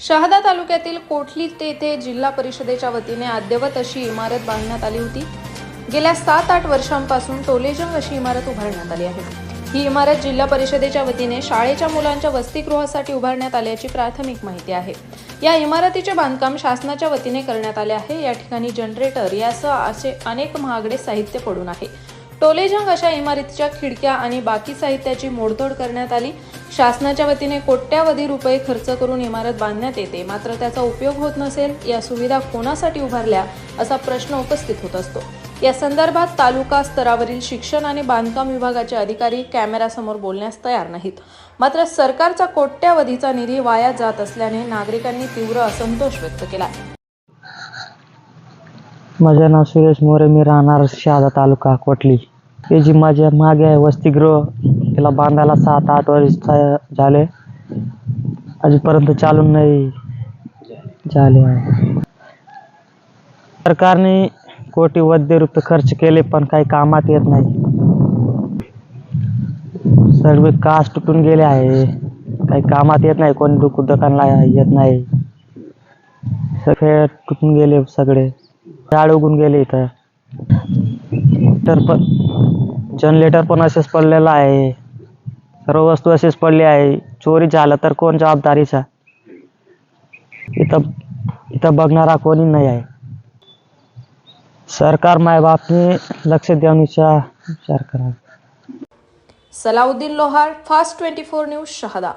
शहादा तालुक्यातील कोठली तेथे जिल्हा परिषदेच्या वतीने अद्यवत अशी इमारत बांधण्यात आली होती. गेल्या सात आठ वर्षांपासून टोलेजंग अशी इमारत उभारण्यात आली आहे. ही इमारत जिल्हा परिषदेच्या वतीने शाळेच्या मुलांच्या वसतिगृहासाठी उभारण्यात आल्याची प्राथमिक माहिती आहे. या इमारतीचे बांधकाम शासनाच्या वतीने करण्यात आले आहे. या ठिकाणी जनरेटर यासह असे अनेक महागडे साहित्य पडून आहे. टोलेजंग अशा इमारतीच्या खिडक्या आणि बाकी साहित्याची मोडतोड करण्यात आली. शासनाच्या वतीने कोट्यावधी रुपये खर्च करून इमारत बांधण्यात येते. मात्र त्याचा उपयोग होत नसेल या सुविधा कोणासाठी उभारल्या असा प्रश्न उपस्थित होत असतो. या संदर्भात तालुका स्तरावरील शिक्षण आणि बांधकाम विभागाचे अधिकारी कॅमेरासमोर बोलण्यास तयार नाहीत. मात्र सरकारचा कोट्यावधीचा निधी वाया जात असल्याने नागरिकांनी तीव्र असंतोष व्यक्त केला माझं नाव सुरेश मोरे मी राहणार शहादा तालुका कोटली हे जी माझ्या मागे आहे वसतिगृह त्याला बांधायला सात आठ वर्ष झाले अजूनपर्यंत चालून नाही झाले. आहे सरकारने कोटी वद्य रुपये खर्च केले पण काही कामात येत नाही. सर्व कास तुटून गेले आहे. काही कामात येत नाही कोणी दुक दुकानला येत नाही. सगळे तुटून गेले सगळे. झाड उगून गेले इथं. तर पण जनरेटर पण असेच पडलेला आहे. सर्व वस्तू असेच पडली आहे. चोरी झालं तर कोण जबाबदारीचा? इथं इथं बघणारा कोणी नाही आहे. सरकार मायबापने लक्ष देण्याचा विचार करा. Salauddin Lohar fast twenty four news Shahada.